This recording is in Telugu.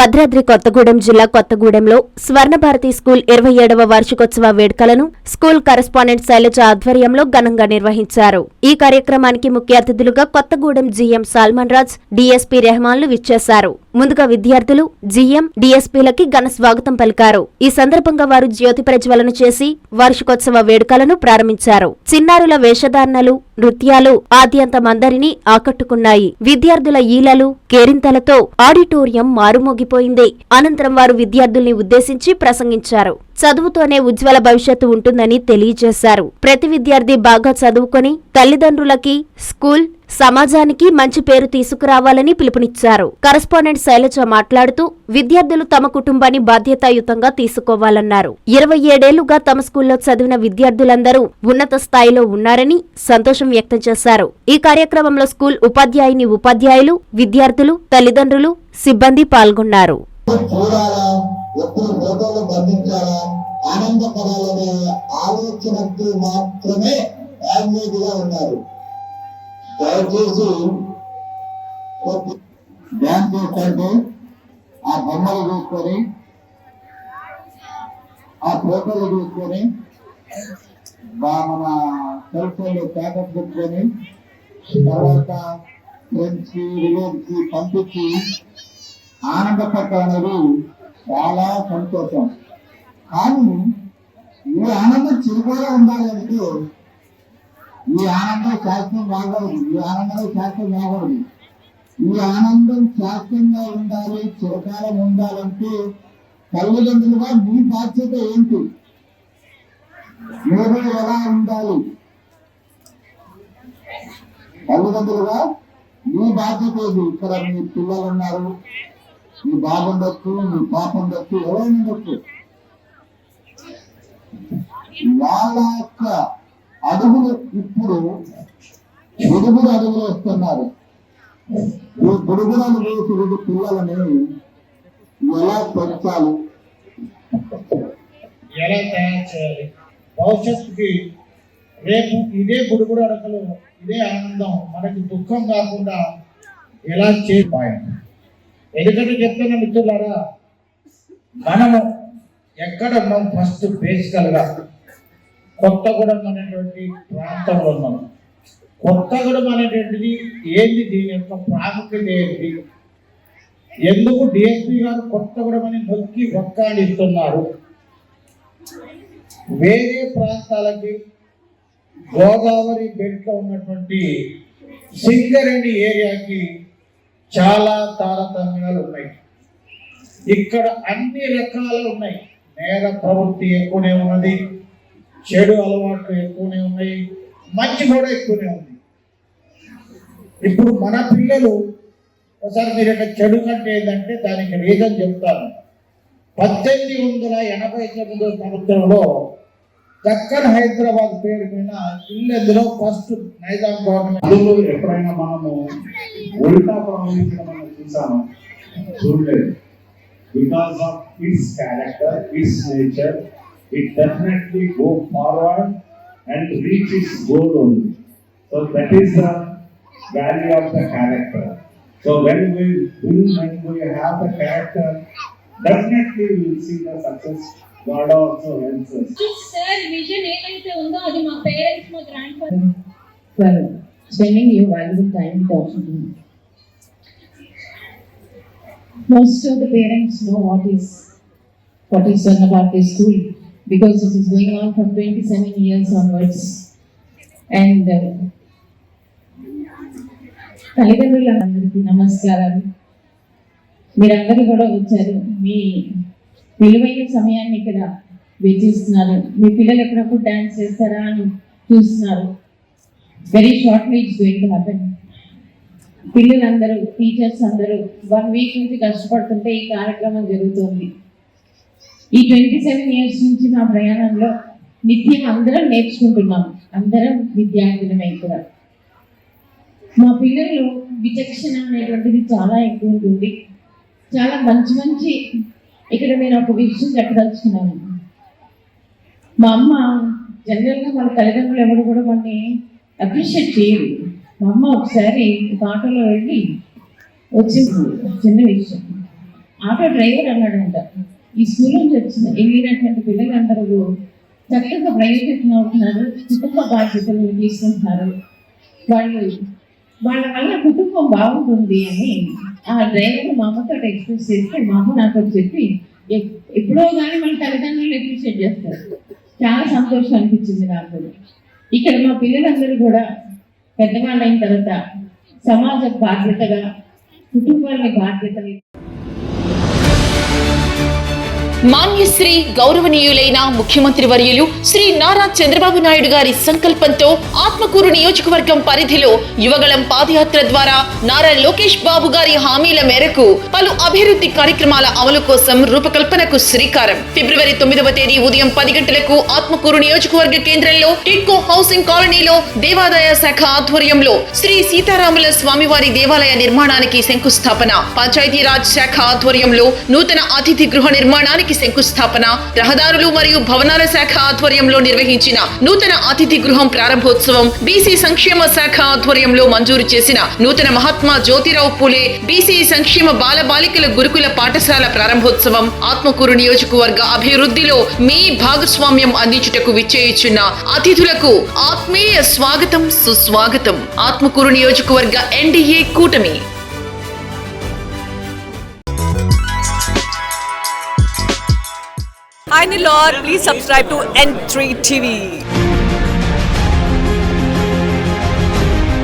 భద్రాద్రి కొత్తగూడెం జిల్లా కొత్తగూడెంలో స్వర్ణభారతి స్కూల్ ఇరవై ఏడవ వార్షికోత్సవ వేడుకలను స్కూల్ కరెస్పాండెంట్ శైలజ ఆధ్వర్యంలో ఘనంగా నిర్వహించారు. ఈ కార్యక్రమానికి ముఖ్య అతిథులుగా Kothagudem GM salmon Raj DSP రెహమాన్లు విచ్చేశారు. ముందుగా విద్యార్థులు జీఎం డీఎస్పీలకి ఘన స్వాగతం పలికారు. ఈ సందర్భంగా వారు జ్యోతి ప్రజ్వలన చేసి వార్షికోత్సవ వేడుకలను ప్రారంభించారు. చిన్నారుల వేషధారణలు నృత్యాలు ఆద్యంతమందరినీ ఆకట్టుకున్నాయి. విద్యార్థుల ఈలలు కేరింతలతో ఆడిటోరియం మారుమోగి మారుమోగిపోయింది అనంతరం వారు విద్యార్థుల్ని ఉద్దేశించి ప్రసంగించారు. చదువుతోనే ఉజ్వల భవిష్యత్తు ఉంటుందని తెలియజేశారు. ప్రతి విద్యార్థి బాగా చదువుకొని తల్లిదండ్రులకి స్కూల్ సమాజానికి మంచి పేరు తీసుకురావాలని పిలుపునిచ్చారు. కరస్పాండెంట్ శైలజ మాట్లాడుతూ విద్యార్థులు తమ కుటుంబాన్ని బాధ్యతాయుతంగా తీసుకోవాలన్నారు. ఇరవై ఏడేళ్ళుగా తమ స్కూల్లో చదివిన విద్యార్థులందరూ ఉన్నత స్థాయిలో ఉన్నారని సంతోషం వ్యక్తం చేశారు. ఈ కార్యక్రమంలో స్కూల్ ఉపాధ్యాయుని ఉపాధ్యాయులు విద్యార్థులు తల్లిదండ్రులు సిబ్బంది పాల్గొన్నారు. ఆనందపడాలనే ఆలోచనకు మాత్రమే గా ఉన్నారు. దయచేసి కొద్ది డ్యాన్స్ చేస్తుంటే ఆ బొమ్మలు చూసుకొని ఆ ఫోటోలు చూసుకొని మన సెల్ ఫోన్లో ప్యాకప్ పెట్టుకొని తర్వాత ఫ్రెండ్స్కి పంపించి ఆనందపడటం అనేది చాలా సంతోషం. కానీ ఈ ఆనందం చిరుకోగా ఉండాలంటే ఈ ఆనందం శాస్త్రం బాగోదు ఈ ఆనందం శాస్త్రం బాగోదు ఈ ఆనందం శాస్త్రంగా ఉండాలి. చిరకాలం ఉండాలంటే తల్లిదండ్రులుగా మీ బాధ్యత ఏంటి? మీరు ఎలా ఉండాలి? తల్లిదండ్రులుగా మీ బాధ్యత ఏది? ఇక్కడ మీ పిల్లలు ఉన్నారు. మీ బాగుండొచ్చు మీ పాప ఉండొచ్చు ఎవరైనా ఉండొచ్చు. వాళ్ళ యొక్క అడుగులు ఇప్పుడు బుడుగుడు అడుగులు వస్తున్నారు. ఈ బుడుగులను వేసి వీడి పిల్లలని ఎలా పెంచాలి? ఎలా తయారు చేయాలి? భవిష్యత్తుకి రేపు ఇదే బుడుగుడు అడకలు ఇదే ఆనందం మనకి దుఃఖం కాకుండా ఎలా చేయాలి? ఎందుకంటే చెప్తున్న మిత్రులారా మనము ఎక్కడ మనం ఫస్ట్ బేసికల్గా కొత్తగూడెం అనేటువంటి ప్రాంతంలో ఉన్నాం కొత్తగూడెం అనేటువంటిది ఏంది? దీని యొక్క ప్రాముఖ్యత ఏంటి ఎందుకు డిఎస్పి గారు కొత్తగూడెం అని నొక్కి ఒక్కాడిస్తున్నారు వేరే ప్రాంతాలకి గోదావరి బెల్ట్లో ఉన్నటువంటి సింగరేణి ఏరియాకి చాలా తారతమ్యాలు ఉన్నాయి. ఇక్కడ అన్ని రకాలు ఉన్నాయి. నేర ప్రవృత్తి ఎక్కువనే ఉన్నది. చెడు అలవాట్లు ఎక్కువనే ఉన్నాయి మంచి కూడా ఎక్కువనే ఉంది. ఇప్పుడు మన పిల్లలు ఒకసారి మీరు ఇక్కడ చెడు కంటే ఏంటంటే దానికి రీజన్ చెప్తాను. పద్దెనిమిది వందల ఎనభై తొమ్మిదో సంవత్సరంలో దక్కన్ హైదరాబాద్ పేరు మీద ఇల్లెందులో ఫస్ట్ నైజాం గవర్నమెంట్ అందులో ఎప్పుడైనా మనము ఉల్టా ప్రవహించడం మనం చూసాము? చూడలేదు. Because of its character its nature It definitely go forward and reach its goal only so that is the value of the character so when we will when we have the character definitely will see the success god also helps us sir vision ఏదైతే ఉందో అది మా పేరెంట్స్ మా grand father for spending your valuable time talking to me. Most of the parents know what is what is done about this school because it is going on from 27 years onwards. And uh, తల్లిదండ్రులందరికీ నమస్కారాలు. మీరందరూ కూడా వచ్చారు. మీ విలువైన సమయాన్ని ఇక్కడ వెచ్చిస్తున్నారు. మీ పిల్లలు ఎప్పుడప్పుడు డాన్స్ చేస్తారా అని చూస్తున్నారు. Very shortly it's going to happen పిల్లలందరూ టీచర్స్ అందరూ వన్ వీక్ నుంచి కష్టపడుతుంటే ఈ కార్యక్రమం జరుగుతుంది. ఈ ట్వంటీ సెవెన్ ఇయర్స్ నుంచి నా ప్రయాణంలో నిత్యం అందరం నేర్చుకుంటున్నాం. అందరం విద్యార్థులమై ఇక్కడ మా పిల్లలు విచక్షణ అనేటువంటిది చాలా ఎక్కువ ఉంటుంది. చాలా మంచి మంచి ఇక్కడ నేను ఒక విషయం చెప్పదలుచుకున్నాను. మా అమ్మ జనరల్గా మన తల్లిదండ్రులు ఎవరు కూడా మనని అప్రిషియేట్ చేయరు. మా అమ్మ ఒకసారి ఒక ఆటోలో వెళ్ళి వచ్చింది. చిన్న విషయం. ఆటో డ్రైవర్ అన్నాడంట. ఈ స్కూల్ నుంచి వచ్చిన వెళ్ళినటువంటి పిల్లలందరూ చక్కగా ప్రయోజనం అవుతున్నారు కుటుంబ బాధ్యతలు తీసుకుంటున్నారు. వాళ్ళు వాళ్ళ వల్ల కుటుంబం బాగుంటుంది అని ఆ డ్రైవర్ మా అమ్మతో ఎక్స్ప్రెస్ చేస్తే మా అమ్మ నాతో చెప్పి ఎప్పుడో కానీ మన తల్లిదండ్రులు అప్రిషియేట్ చేస్తారు. చాలా సంతోషం అనిపించింది నాకు. ఇక్కడ మా పిల్లలందరూ కూడా పెద్దవాళ్ళైన తర్వాత సమాజ బాధ్యతగా కుటుంబాల బాధ్యత మాన్యశ్రీ గౌరవనీయులైన ముఖ్యమంత్రి వర్యులు శ్రీ నారా చంద్రబాబు నాయుడు గారి సంకల్పంతో ఆత్మకూరు నియోజకవర్గం పరిధిలో యువగళం పాదయాత్ర ద్వారా నారా లోకేష్ బాబు గారి హామీల మేరకు పలు అభివృద్ధి కార్యక్రమాల అమలు కోసం రూపకల్పనకు శ్రీకారం. ఫిబ్రవరి తొమ్మిదవ తేదీ ఉదయం పది గంటలకు ఆత్మకూరు నియోజకవర్గ కేంద్రంలో టిడ్కో హౌసింగ్ కాలనీలో దేవాదాయ శాఖ ఆధ్వర్యంలో శ్రీ సీతారాముల స్వామివారి దేవాలయ నిర్మాణానికి శంకుస్థాపన. పంచాయతీరాజ్ శాఖ ఆధ్వర్యంలో నూతన అతిథి గృహ నిర్మాణానికి శంకుస్థాపన రహదారులు మరియు భవనాల శాఖ ఆధ్వర్యంలో నిర్వహించిన నూతన అతిథి గృహం ప్రారంభోత్సవం బీసీ సంక్షేమ శాఖ ఆధ్వర్యంలో మంజూరు చేసిన నూతన మహాత్మా జ్యోతిరావు పూలే బీసీ సంక్షేమ బాలబాలికల గురుకుల పాఠశాల ప్రారంభోత్సవం ఆత్మకూరు నియోజకవర్గ అభివృద్ధిలో మీ భాగస్వామ్యం అందించుటకు విచ్చేయుచున్న అతిథులకు ఆత్మీయ స్వాగతం సుస్వాగతం. ఆత్మకూరు నియోజకవర్గ ఎన్డీఏ కూటమి. Hi Nilor, please subscribe to N3 TV.